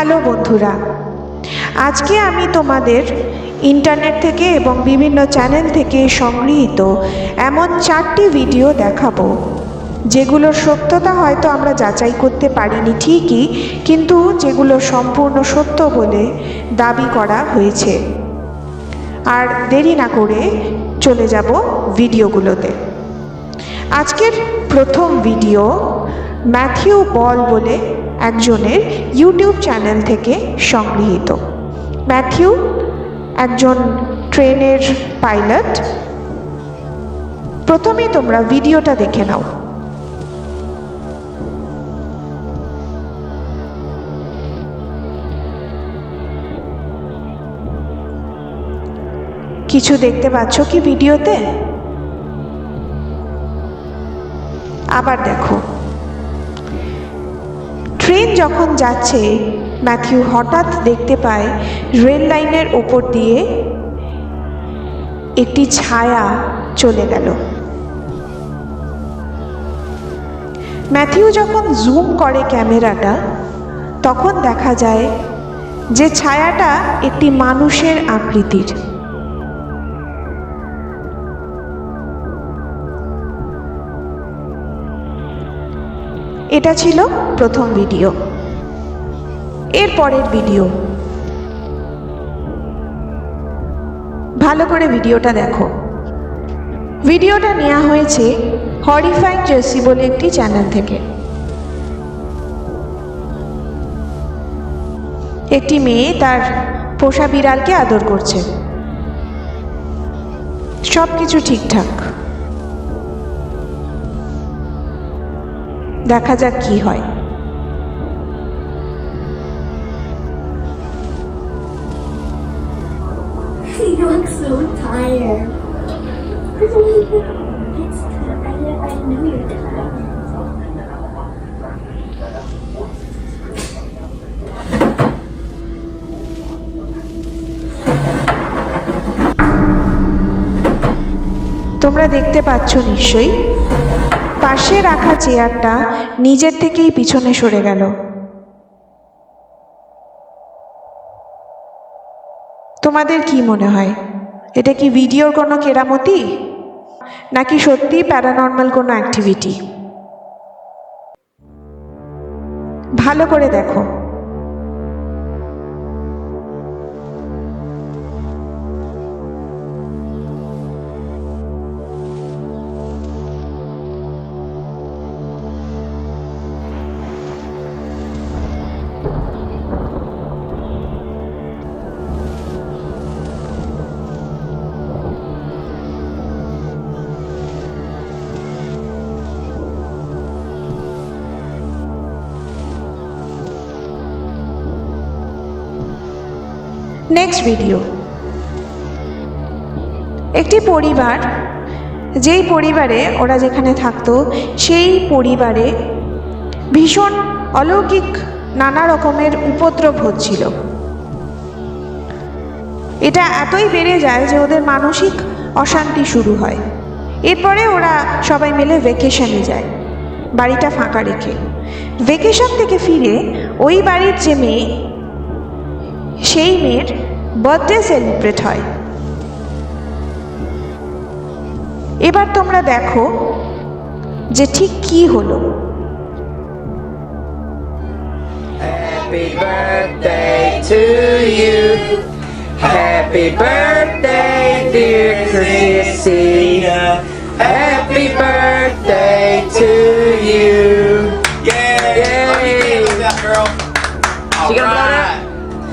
Hello বন্ধুরা, আজকে আমি তোমাদের ইন্টারনেট থেকে এবং বিভিন্ন চ্যানেল থেকে সংগৃহীত এমন চারটি ভিডিও দেখাবো, যেগুলোর সত্যতা হয়তো আমরা যাচাই করতে পারিনি ঠিকই, কিন্তু যেগুলো সম্পূর্ণ সত্য বলে দাবি করা হয়েছে। আর দেরি না করে চলে যাব ভিডিওগুলোতে। আজকের প্রথম ভিডিও ম্যাথিউ বল বলে একজনের ইউটিউব চ্যানেল থেকে সংগৃহীত। ম্যাথিউ, একজন ট্রেনের পাইলট। প্রথমে তোমরা ভিডিওটা দেখে নাও। কিছু দেখতে পাচ্ছ কি ভিডিওতে? আবার দেখো। যখন যাচ্ছে ম্যাথিউ হঠাৎ দেখতে পায় রেল লাইনের ওপর দিয়ে একটি ছায়া চলে গেল। ম্যাথিউ যখন জুম করে ক্যামেরাটা, তখন দেখা যায় যে ছায়াটা একটি মানুষের আকৃতির। এটা ছিল প্রথম ভিডিও। এর পরের ভিডিও। ভালো করে ভিডিওটা দেখো। ভিডিওটা নেওয়া হয়েছে হরিফাইং জেসি বলে একটি চ্যানেল থেকে। একটি মেয়ে তার পোষা বিড়ালকে আদর করছে। সব কিছু ঠিকঠাক। দেখা যাক কি হয়। তোমরা দেখতে পাচ্ছ নিশ্চয়ই? পাশে রাখা চেয়ারটা নিজের থেকেই পিছনে সরে গেল। তোমাদের কি মনে হয়? এটা কি ভিডিওর কোনো কেরামতি? নাকি সত্যি প্যারানর্মাল কোনো অ্যাক্টিভিটি? ভালো করে দেখো। নেক্সট ভিডিও একটি পরিবার, যেই পরিবারে ওরা যেখানে থাকতো, সেই পরিবারে ভীষণ অলৌকিক নানা রকমের উপদ্রব হচ্ছিল। এটা এতই বেড়ে যায় যে ওদের মানসিক অশান্তি শুরু হয়। এরপরে ওরা সবাই মিলে ভেকেশনে যায়, বাড়িটা ফাঁকা রেখে। ভেকেশন থেকে ফিরে ওই বাড়ির যে মেয়ে সেই মেয়ের বার্থডে সেলিব্রেট হয় এবার তোমরা দেখো যে ঠিক কি হলো Happy birthday to you. Happy birthday, dear Christina. Happy birthday to you. Yeah, Yay. Get with that girl. All She gonna blow it right.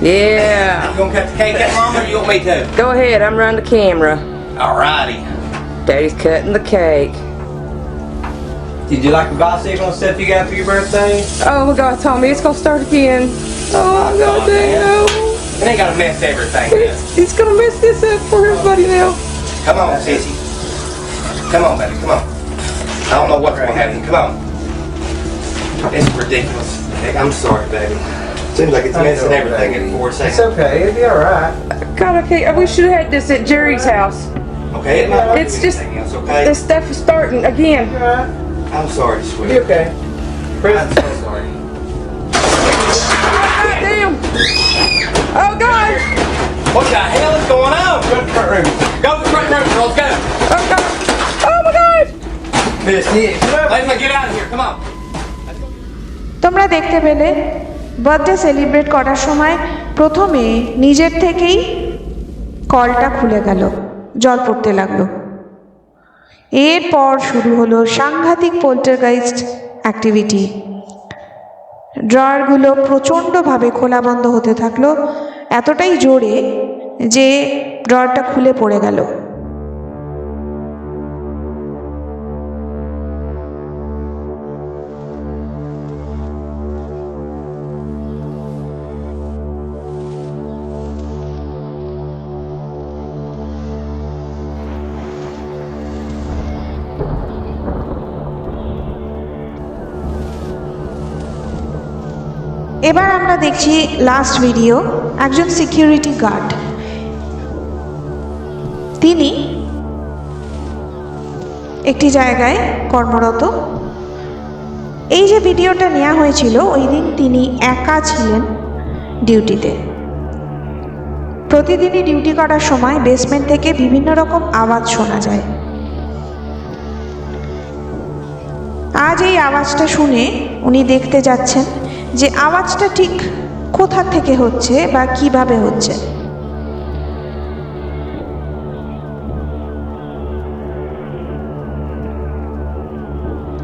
Yeah. You gonna cut the cake up, Mama, or you want me to? Go ahead, I'm running the camera. Alrighty. Daddy's cutting the cake. Did you like the bicycle and stuff you got for your birthday? Oh my god, Tommy, it's gonna start again. Oh my god, dang no. It ain't gonna mess everything up. He's gonna mess this up for everybody now. Come on, sissy. Come on, baby. Come on. I don't know what's gonna happen. Come on. It's ridiculous. I'm sorry, baby. Seems like it's messing everything in four It's seconds. okay, it'll be alright. God, I can't. We should have had this at Jerry's house. Okay, it might not It's be just- anything else, okay? This stuff is starting again. You alright? I'm sorry, Be sweetie. okay. I'm so sorry. Damn. Oh God! What the hell is going on? Go to the front room. Go to the front room, girls. Go. Oh God! Oh my God! Miss Nick. Let's get out of here. Come on. তোমরা দেখতে পেলে birthday celebrate করার সময় প্রথমে নিজের থেকেই কলটা খুলে গেল, জল পড়তে লাগল। এরপর শুরু হলো সাংঘাতিক পোল্টারগাইজড অ্যাক্টিভিটি ড্রয়ারগুলো প্রচণ্ডভাবে খোলা বন্ধ হতে থাকল, এতটাই জোরে যে ড্রয়ারটা খুলে পড়ে গেল। এবার আমরা দেখছি লাস্ট ভিডিও একজন সিকিউরিটি গার্ড তিনি একটি জায়গায় কর্মরত। এই যে ভিডিওটা নেওয়া হয়েছিল, ওই দিন তিনি একা ছিলেন ডিউটিতে প্রতিদিনই ডিউটি করার সময় বেসমেন্ট থেকে বিভিন্ন রকম আওয়াজ শোনা যায়। আজ এই আওয়াজটা শুনে উনি দেখতে যাচ্ছেন যে আওয়াজটা ঠিক কোথা থেকে হচ্ছে বা কীভাবে হচ্ছে?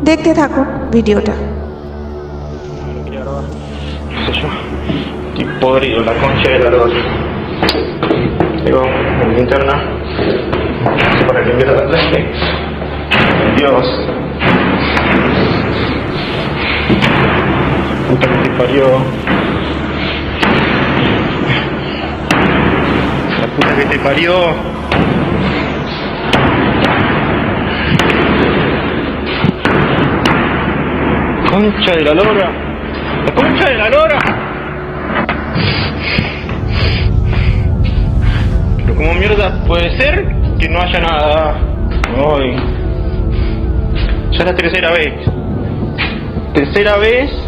দেখতে থাকো ভিডিওটা। Dios. Puta que te parió. La puta que te parió. Concha de la lora. ¡La concha de la lora! Pero como mierda puede ser que no haya nada hoy. Ya es la tercera vez. Tercera vez.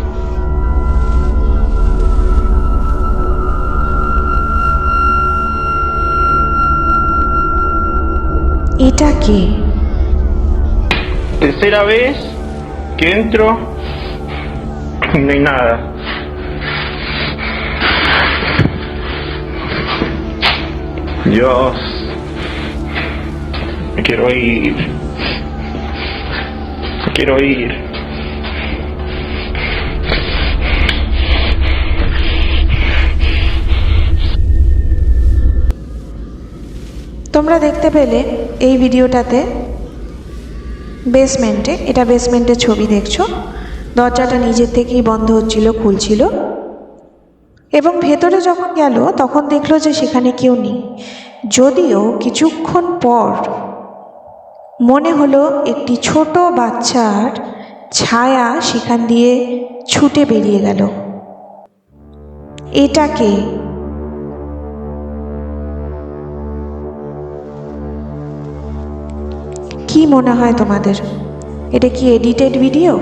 এটা কি Tercera vez que entro y no hay nada. Dios. Me quiero ir. Me quiero ir. তোমরা দেখতে পেলে এই ভিডিওটাতে বেসমেন্টে এটা বেসমেন্টের ছবি দেখছ। দরজাটা নিজের থেকেই বন্ধ হচ্ছিল, খুলছিল। এবং ভেতরে যখন গেল, তখন দেখল যে সেখানে কেউ নেই। যদিও কিছুক্ষণ পর মনে হলো একটি ছোট বাচ্চার ছায়া সেখান দিয়ে ছুটে বেরিয়ে গেল। এটাকে মনে হয় তোমাদের? এটা কি এডিটেড ভিডিও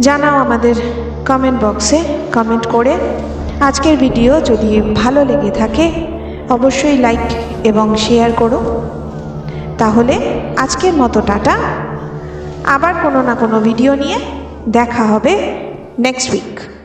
জানাও আমাদের কমেন্ট বক্সে কমেন্ট করে। আজকের ভিডিও যদি ভালো লেগে থাকে, অবশ্যই লাইক এবং শেয়ার করো। তাহলে আজকের মতো টাটা। আবার কোনো না কোনো ভিডিও নিয়ে দেখা হবে নেক্সট উইক